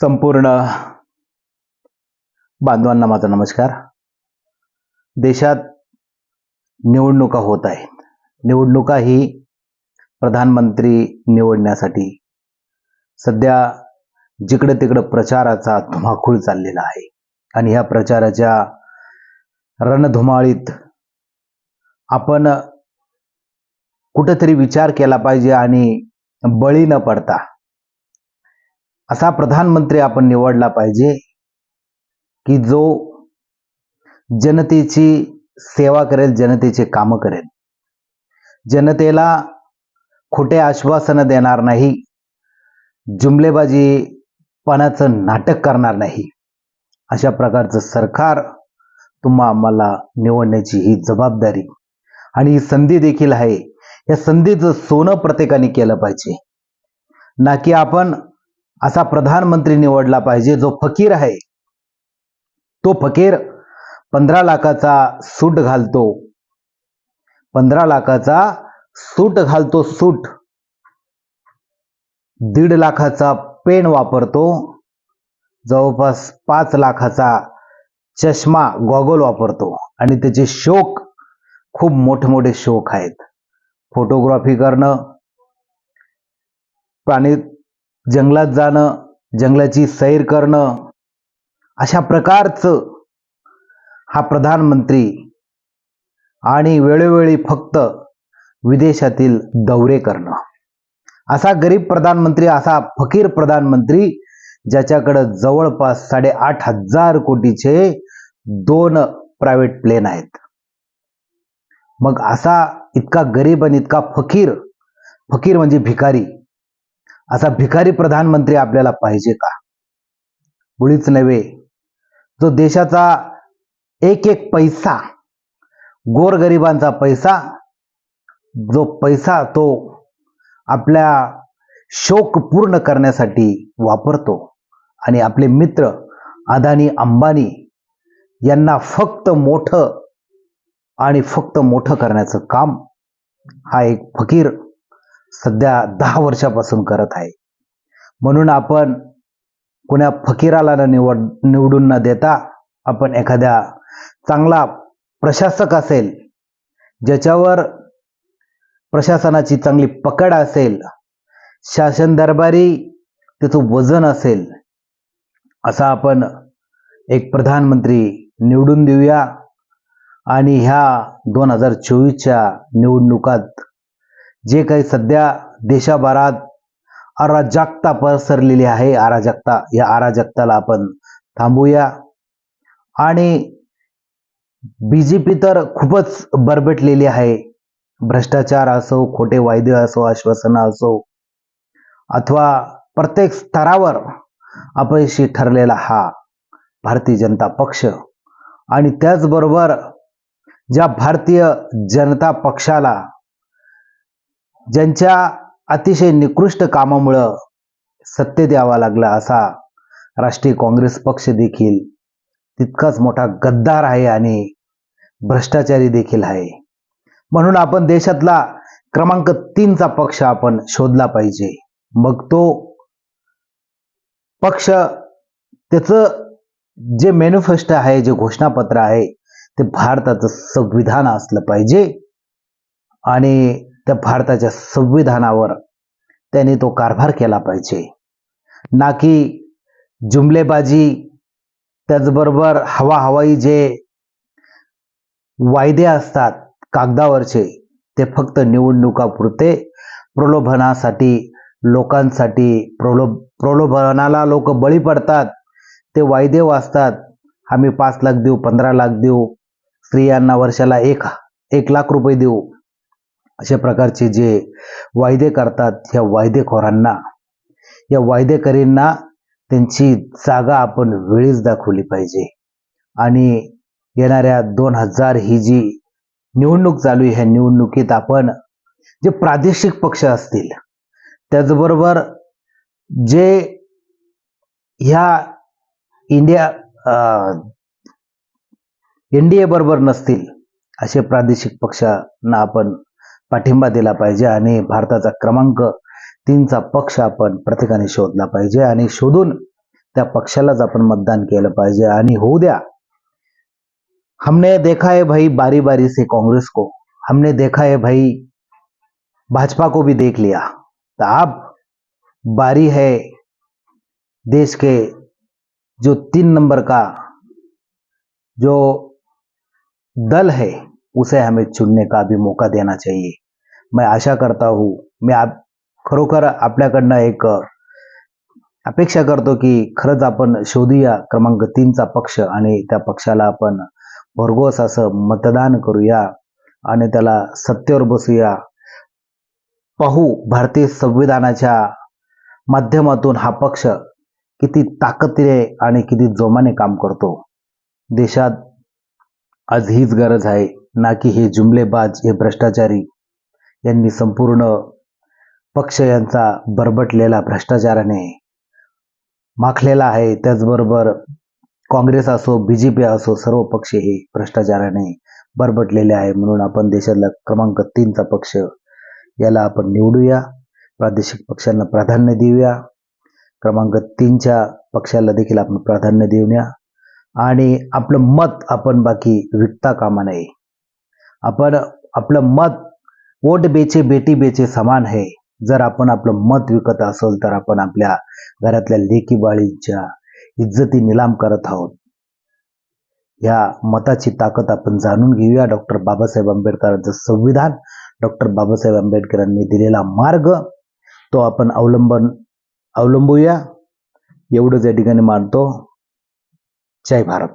संपूर्ण बांधवांना माझा नमस्कार. देशात निवडणुका होत आहेत. निवडणुका ही प्रधानमंत्री निवडण्यासाठी सध्या जिकडं तिकडं प्रचाराचा धुमाकूळ चाललेला आहे आणि ह्या प्रचाराच्या रणधुमाळीत आपण कुठेतरी विचार केला पाहिजे आणि बळी न पडता असा प्रधानमंत्री आपण निवडला पाहिजे की जो जनतेची सेवा करेल जनतेचे कामं करेल. जनतेला खोटे आश्वासनं देणार नाही जुमलेबाजीपणाचं नाटक करणार नाही अशा प्रकारचं सरकार तुम्हा आम्हाला निवडण्याची ही जबाबदारी आणि ही संधी देखील आहे. या संधीचं सोनं प्रत्येकाने केलं पाहिजे. ना की आपण असा प्रधानमंत्री निवडला पाहिजे जो फकीर आहे. तो फकीर पंधरा लाखाचा सूट घालतो. पंधरा लाखाचा सूट घालतो सूट. दीड लाखाचा पेन वापरतो. जवळपास पाच लाखाचा चष्मा गॉगल वापरतो. आणि त्याचे शोक खूप मोठे मोठे शोक आहेत. फोटोग्राफी करणं प्राणी जंगलात जाणं जंगलाची सैर करणं अशा प्रकारचं हा प्रधानमंत्री आणि वेळोवेळी फक्त विदेशातील दौरे करणं. असा गरीब प्रधानमंत्री असा फकीर प्रधानमंत्री ज्याच्याकडं जवळपास साडेआठ हजार कोटीचे दोन प्रायव्हेट प्लेन आहेत. मग असा इतका गरीब आणि इतका फकीर फकीर म्हणजे भिकारी असा भिकारी प्रधानमंत्री आपल्याला पाहिजे का? मुळीच नव्हे. जो देशाचा एक एक पैसा गोरगरिबांचा पैसा जो पैसा तो आपल्या शोक पूर्ण करण्यासाठी वापरतो आणि आपले मित्र अदानी अंबानी यांना फक्त मोठं आणि फक्त मोठं करण्याचं काम हा एक फकीर सध्या दहा वर्षापासून करत आहे. म्हणून आपण कुण्या फकीराला निवड निवडून न देता आपण एखाद्या चांगला प्रशासक असेल ज्याच्यावर प्रशासनाची चांगली पकड असेल शासन दरबारी त्याचं वजन असेल असा आपण एक प्रधानमंत्री निवडून देऊया. आणि ह्या दोन हजार चोवीसच्या निवडणुकात जे काही सध्या देशाभरात अराजकता पसरलेली आहे अराजकता या अराजकताला आपण थांबूया. आणि बी जे पी तर खूपच बरबटलेली आहे. भ्रष्टाचार असो खोटे वायदे असो आश्वासनं असो अथवा प्रत्येक स्तरावर अपयशी ठरलेला हा भारतीय जनता पक्ष. आणि त्याचबरोबर ज्या भारतीय जनता पक्षाला ज्यांच्या अतिशय निकृष्ट कामामुळं सत्तेत यावा लागला असा राष्ट्रीय काँग्रेस पक्ष देखील तितकाच मोठा गद्दार आहे आणि भ्रष्टाचारी देखील आहे. म्हणून आपण देशातला क्रमांक तीनचा पक्ष आपण शोधला पाहिजे. मग तो पक्ष त्याचं जे मॅनिफेस्टो आहे जे घोषणापत्र आहे ते भारताचं संविधान असलं पाहिजे. आणि त्या भारताच्या संविधानावर त्यांनी तो कारभार केला पाहिजे. ना की जुमलेबाजी त्याचबरोबर हवा हवाई जे वायदे असतात कागदावरचे ते फक्त निवडणुकापुरते प्रलोभनासाठी लोकांसाठी प्रलोभ प्रलोभनाला लोक बळी पडतात. ते वायदे वाचतात. आम्ही पाच लाख देऊ पंधरा लाख देऊ स्त्रियांना वर्षाला एक एक लाख रुपये देऊ. अशा प्रकारचे जे वायदे करतात ह्या वायदेखोरांना या वायदेकरींना त्यांची जागा आपण वेळीच दाखवली पाहिजे. आणि येणाऱ्या दोन हजार ही जी निवडणूक चालू आहे ह्या निवडणुकीत आपण जे प्रादेशिक पक्ष असतील त्याचबरोबर जे ह्या इंडिया एन डी ए बरोबर नसतील असे प्रादेशिक पक्षांना आपण पाठिंबा दिला पाहिजे आणि भारताचा क्रमांक तीनचा पक्ष आपण प्रत्येकाने शोधला पाहिजे आणि शोधून त्या पक्षालाच आपण मतदान केलं पाहिजे. आणि होऊ द्या. हमने देखा है भाई बारी बारी से कांग्रेस को. हमने देखा है भाई भाजपा को भी देख लिया. तो अब बारी है देश के जो तीन नंबर का जो दल है, उसे हमें चुनने का भी मौका देना चाहिए। मैं आशा करता हूँ मी आप खरोखर आपल्याकडनं एक अपेक्षा करतो की खरंच आपण शोधूया क्रमांक तीनचा पक्ष आणि त्या पक्षाला आपण भरघोस असं मतदान करूया आणि त्याला सत्तेवर बसूया. पाहू भारतीय संविधानाच्या माध्यमातून हा पक्ष किती ताकदीने आणि किती जोमाने काम करतो. देशात आज हीच गरज आहे ना की हे जुमलेबाज हे भ्रष्टाचारी यांनी संपूर्ण पक्ष यांचा बरबटलेला भ्रष्टाचाराने माखलेला आहे. त्याचबरोबर काँग्रेस असो बी जे पी असो सर्व पक्ष हे भ्रष्टाचाराने बरबटलेले आहे. म्हणून आपण देशातला क्रमांक तीनचा पक्ष याला आपण निवडूया. प्रादेशिक पक्षांना प्राधान्य देऊया. क्रमांक तीनच्या पक्षाला देखील आपण प्राधान्य देऊया. आणि आपलं मत आपण बाकी विकता कामा नये. आपण आपलं मत वोट बेचे बेटी बेचे समान आहे. जर आपण आपलं मत विकत असेल तर आपण आपल्या घरातल्या लेकीबाळींच्या इज्जती निलाम करत आहोत. या मताची ताकद आपण जाणून घेऊया. डॉक्टर बाबासाहेब आंबेडकरांचं संविधान. डॉक्टर बाबासाहेब आंबेडकरांनी दिलेला मार्ग तो आपण अवलंबन अवलंबूया. एवढंच या ठिकाणी मानतो. जय भारत.